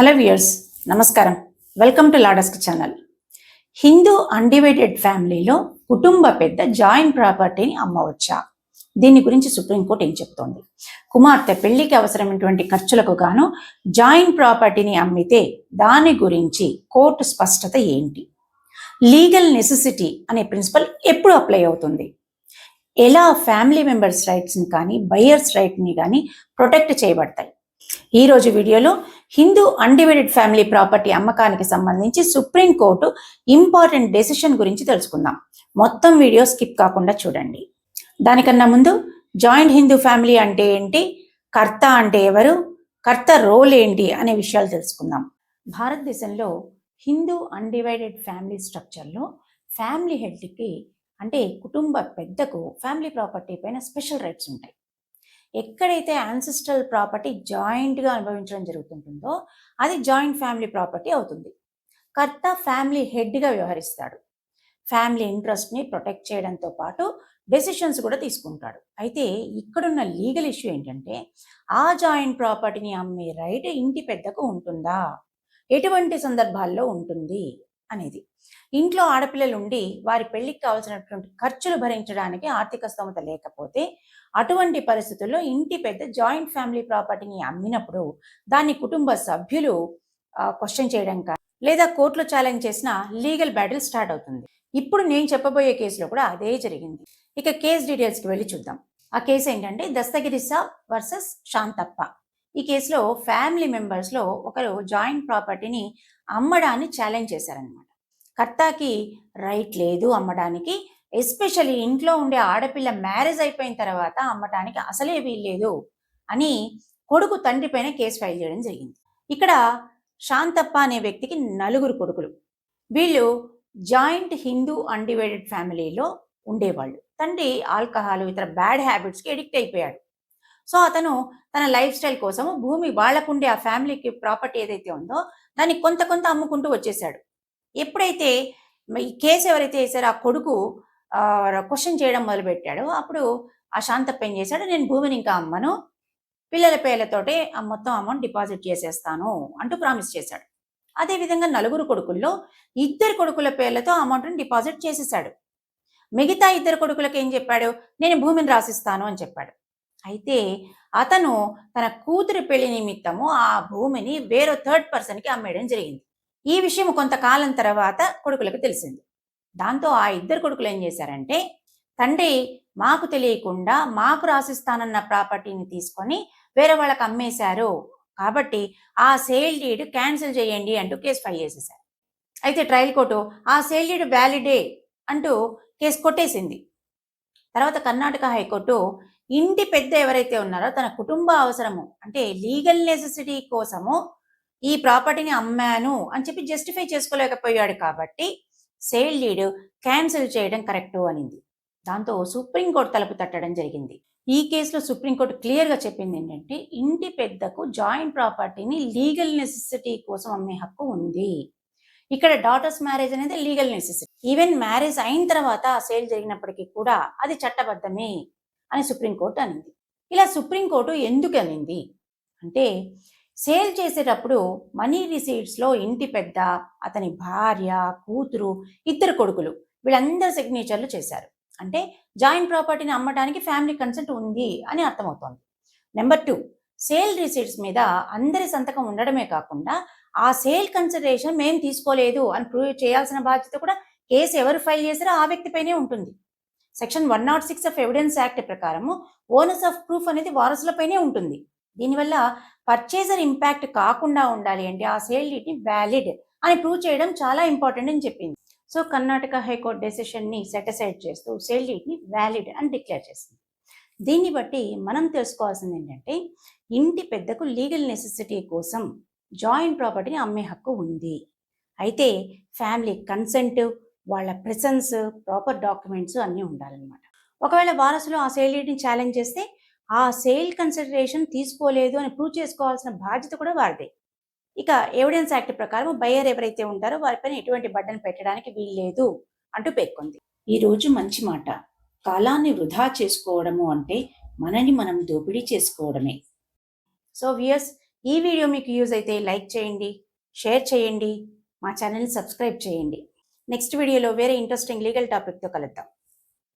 Hello viewers నమస్కారం. Welcome to లాడస్క్ channel Hindu undivided ఫ్యామిలీలో కుటుంబ పెద్ద జాయింట్ ప్రాపర్టీని అమ్మవచ్చా? దీని గురించి సుప్రీంకోర్టు ఏం చెప్తోంది? కుమార్తె పెళ్ళికి అవసరమైనటువంటి ఖర్చులకు గాను జాయింట్ ప్రాపర్టీని అమ్మితే దాని గురించి కోర్టు స్పష్టత ఏంటి? లీగల్ నెసెసిటీ అనే ప్రిన్సిపల్ ఎప్పుడు అప్లై అవుతుంది? ఎలా ఫ్యామిలీ మెంబర్స్ రైట్స్ని కానీ బయర్స్ రైట్ని కానీ ప్రొటెక్ట్ చేయబడతాయి? ఈ రోజు వీడియోలో హిందూ అన్డివైడెడ్ ఫ్యామిలీ ప్రాపర్టీ అమ్మకానికి సంబంధించి సుప్రీంకోర్టు ఇంపార్టెంట్ డెసిషన్ గురించి తెలుసుకుందాం. మొత్తం వీడియో స్కిప్ కాకుండా చూడండి. దానికన్నా ముందు జాయింట్ హిందూ ఫ్యామిలీ అంటే ఏంటి? కర్త అంటే ఎవరు? కర్త రోల్ ఏంటి? అనే విషయాలు తెలుసుకుందాం. భారతదేశంలో హిందూ అన్డివైడెడ్ ఫ్యామిలీ స్ట్రక్చర్లో ఫ్యామిలీ హెడ్కి అంటే కుటుంబ పెద్దకు ఫ్యామిలీ ప్రాపర్టీ పైన స్పెషల్ రైట్స్ ఉంటాయి. ఎక్కడైతే యాన్సిస్ట్రల్ ప్రాపర్టీ జాయింట్గా అనుభవించడం జరుగుతుంటుందో అది జాయింట్ ఫ్యామిలీ ప్రాపర్టీ అవుతుంది. కర్త ఫ్యామిలీ హెడ్గా వ్యవహరిస్తాడు. ఫ్యామిలీ ఇంట్రెస్ట్ని ప్రొటెక్ట్ చేయడంతో పాటు డెసిషన్స్ కూడా తీసుకుంటాడు. అయితే ఇక్కడున్న లీగల్ ఇష్యూ ఏంటంటే ఆ జాయింట్ ప్రాపర్టీని అమ్మే రైట్ ఇంటి పెద్దకు ఉంటుందా? ఎటువంటి సందర్భాల్లో ఉంటుంది? అనేది. ఇంట్లో ఆడపిల్లలు ఉండి వారి పెళ్ళికి కావాల్సినటువంటి ఖర్చులు భరించడానికి ఆర్థిక స్తోమత లేకపోతే అటువంటి పరిస్థితుల్లో ఇంటి పెద్ద జాయింట్ ఫ్యామిలీ ప్రాపర్టీని అమ్మినప్పుడు దాన్ని కుటుంబ సభ్యులు క్వశ్చన్ చేయడం కానీ లేదా కోర్టులో ఛాలెంజ్ చేసిన లీగల్ బ్యాటిల్ స్టార్ట్ అవుతుంది. ఇప్పుడు నేను చెప్పబోయే కేసులో కూడా అదే జరిగింది. ఇక కేసు డీటెయిల్స్కి వెళ్ళి చూద్దాం. ఆ కేసు ఏంటంటే దస్తగిరిసా వర్సెస్ శాంతప్ప. ఈ కేసులో ఫ్యామిలీ మెంబర్స్లో ఒకరు జాయింట్ ప్రాపర్టీని అమ్మడాన్ని ఛాలెంజ్ చేశారనమాట కర్తాకి రైట్ లేదు అమ్మడానికి ఎస్పెషల్లీ ఇంట్లో ఉండే ఆడపిల్ల మ్యారేజ్ అయిపోయిన తర్వాత అమ్మటానికి అసలే వీల్లేదు అని కొడుకు తండ్రి పైన కేసు ఫైల్ చేయడం జరిగింది. ఇక్కడ శాంతప్ప అనే వ్యక్తికి నలుగురు కొడుకులు. వీళ్ళు జాయింట్ హిందూ అన్డివైడెడ్ ఫ్యామిలీలో ఉండేవాళ్ళు. తండ్రి ఆల్కహాల్ ఇతర బ్యాడ్ హ్యాబిట్స్కి ఎడిక్ట్ అయిపోయాడు. సో అతను తన లైఫ్ స్టైల్ కోసం భూమి వాళ్ళకుండే ఆ ఫ్యామిలీకి ప్రాపర్టీ ఏదైతే ఉందో దాన్ని కొంత కొంత అమ్ముకుంటూ వచ్చేసాడు. ఎప్పుడైతే ఈ కేసు ఎవరైతే వేసారో ఆ కొడుకు క్వశ్చన్ చేయడం మొదలుపెట్టాడు అప్పుడు ఆ శాంతప్ప ఏం చేశాడు నేను భూమిని ఇంకా అమ్మను పిల్లల పేర్లతోటే ఆ మొత్తం అమౌంట్ డిపాజిట్ చేసేస్తాను అంటూ ప్రామిస్ చేశాడు. అదేవిధంగా నలుగురు కొడుకుల్లో ఇద్దరు కొడుకుల పేర్లతో అమౌంట్ని డిపాజిట్ చేసేసాడు. మిగతా ఇద్దరు కొడుకులకు ఏం చెప్పాడు నేను భూమిని రాసిస్తాను అని చెప్పాడు. అయితే అతను తన కూతురి పెళ్ళి నిమిత్తము ఆ భూమిని వేరే థర్డ్ పర్సన్కి అమ్మేయడం జరిగింది. ఈ విషయం కొంతకాలం తర్వాత కొడుకులకు తెలిసింది. దాంతో ఆ ఇద్దరు కొడుకులు ఏం చేశారంటే తండ్రి మాకు తెలియకుండా మాకు రాసిస్తానన్న ప్రాపర్టీని తీసుకొని వేరే వాళ్ళకి అమ్మేశారు. కాబట్టి ఆ సేల్ డీడ్ క్యాన్సిల్ చేయండి అంటూ కేసు ఫైల్ చేసేసారు అయితే ట్రయల్ కోర్టు ఆ సేల్ డీడ్ వ్యాలిడే అంటూ కేసు కొట్టేసింది. తర్వాత కర్ణాటక హైకోర్టు ఇంటి పెద్ద ఎవరైతే ఉన్నారో తన కుటుంబ అవసరము అంటే లీగల్ నెసెసిటీ కోసము ఈ ప్రాపర్టీని అమ్మాను అని చెప్పి జస్టిఫై చేసుకోలేకపోయాడు కాబట్టి సేల్ డీడ్ క్యాన్సిల్ చేయడం కరెక్టు అనింది. దాంతో సుప్రీంకోర్టు తలుపు తట్టడం జరిగింది. ఈ కేసులో సుప్రీంకోర్టు క్లియర్గా చెప్పింది ఏంటంటే ఇంటి పెద్దకు జాయింట్ ప్రాపర్టీని లీగల్ నెసెసిటీ కోసం అమ్మే హక్కు ఉంది. ఇక్కడ డాటర్స్ మ్యారేజ్ అనేది లీగల్ నెసెసిటీ ఈవెన్ మ్యారేజ్ అయిన తర్వాత సేల్ జరిగినప్పటికీ కూడా అది చట్టబద్ధమే. అని సుప్రీంకోర్టు అనింది. ఇలా సుప్రీంకోర్టు ఎందుకు అనింది? అంటే సేల్ చేసేటప్పుడు మనీ రిసీట్స్లో ఇంటి పెద్ద అతని భార్య కూతురు ఇద్దరు కొడుకులు వీళ్ళందరూ సిగ్నేచర్లు చేశారు. అంటే జాయింట్ ప్రాపర్టీని అమ్మడానికి ఫ్యామిలీ కన్సెంట్ ఉంది అని అర్థమవుతోంది. నెంబర్ టూ సేల్ రిసీట్స్ మీద అందరి సంతకం ఉండడమే కాకుండా ఆ సేల్ కన్సిడరేషన్ మేము తీసుకోలేదు అని ప్రూవ్ చేయాల్సిన బాధ్యత కూడా కేసు ఎవరు ఫైల్ చేశారో ఆ వ్యక్తిపైనే ఉంటుంది. Section one nought six of evidence act ప్రకారము ఓనర్స్ ఆఫ్ ప్రూఫ్ అనేది వారసులపైనే ఉంటుంది. దీనివల్ల పర్చేజర్ ఇంపాక్ట్ కాకుండా ఉండాలి అంటే ఆ సేల్ డీట్ని వ్యాలిడ్ అని ప్రూవ్ చేయడం చాలా ఇంపార్టెంట్ అని చెప్పింది. సో కర్ణాటక హైకోర్టు డెసిషన్ని సెటిసైడ్ చేస్తూ సేల్ డీట్ని వ్యాలిడ్ అని డిక్లేర్ చేసింది. దీన్ని బట్టి మనం తెలుసుకోవాల్సింది ఏంటంటే ఇంటి పెద్దకు లీగల్ నెసెసిటీ కోసం జాయింట్ ప్రాపర్టీని అమ్మే హక్కు ఉంది. అయితే ఫ్యామిలీ కన్సెంట్ వాళ్ళ ప్రెసెన్స్ ప్రాపర్ డాక్యుమెంట్స్ అన్నీ ఉండాలన్నమాట. ఒకవేళ వారసులు ఆ సేల్ డీట్ని ఛాలెంజ్ చేస్తే ఆ సేల్ కన్సిడరేషన్ తీసుకోలేదు అని ప్రూవ్ చేసుకోవాల్సిన బాధ్యత కూడా వారిదే. ఇక ఎవిడెన్స్ యాక్ట్ ప్రకారం బయ్యర్ ఎవరైతే ఉంటారో వారిపైన ఎటువంటి బడ్డను పెట్టడానికి వీల్లేదు అంటూ పేర్కొంది. ఈ రోజు మంచి మాట. కాలాన్ని వృధా చేసుకోవడము అంటే మనని మనం దోపిడీ చేసుకోవడమే. సో వియర్స్ ఈ వీడియో మీకు యూజ్ అయితే లైక్ చేయండి షేర్ చేయండి మా ఛానల్ని సబ్స్క్రైబ్ చేయండి. నెక్స్ట్ వీడియోలో వేరే ఇంట్రెస్టింగ్ లీగల్ టాపిక్తో కలుద్దాం.